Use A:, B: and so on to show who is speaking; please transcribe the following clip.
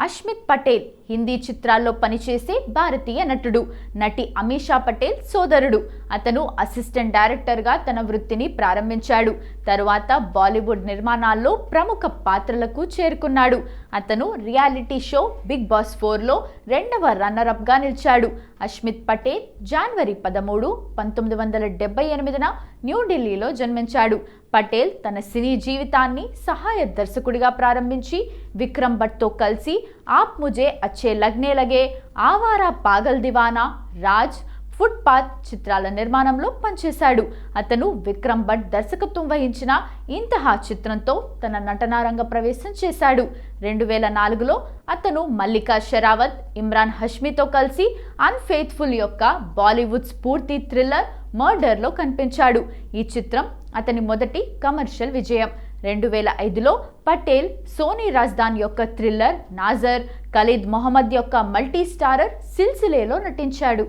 A: అష్మిత్ పటేల్ హిందీ చిత్రాల్లో పనిచేసే భారతీయ నటుడు. నటి అమీషా పటేల్ సోదరుడు. అతను అసిస్టెంట్ డైరెక్టర్గా తన వృత్తిని ప్రారంభించాడు. తరువాత బాలీవుడ్ నిర్మాణాల్లో ప్రముఖ పాత్రలకు చేరుకున్నాడు. అతను రియాలిటీ షో బిగ్ బాస్ ఫోర్లో రెండవ రన్నరప్గా నిలిచాడు. అష్మిత్ పటేల్ జనవరి పదమూడు పంతొమ్మిది వందల డెబ్బై ఎనిమిదిన న్యూఢిల్లీలో జన్మించాడు. పటేల్ తన సినీ జీవితాన్ని సహాయ దర్శకుడిగా ప్రారంభించి విక్రమ్ భట్తో కలిసి ఆప్ ముజే అచ్చ లగ్నే లగే ఆవారా పాగల్ దివానా రాజ్ ఫుట్పాత్ చిత్రాల నిర్మాణంలో పనిచేశాడు. అతను విక్రమ్ భట్ దర్శకత్వం వహించిన ఇంతహా చిత్రంతో తన నటనారంగ ప్రవేశం చేశాడు. రెండు వేల నాలుగులో అతను మల్లికా షెరావత్ ఇమ్రాన్ హష్మీతో కలిసి అన్ఫెయిత్ఫుల్ యొక్క బాలీవుడ్ స్ఫూర్తి థ్రిల్లర్ మర్డర్లో కనిపించాడు. ఈ చిత్రం అతని మొదటి కమర్షియల్ విజయం. రెండు వేల ఐదులో పటేల్ సోనీ రాజ్దాన్ యొక్క థ్రిల్లర్ నాజర్ ఖలీద్ మొహమ్మద్ యొక్క మల్టీ స్టారర్ సిల్సిలేలో నటించాడు.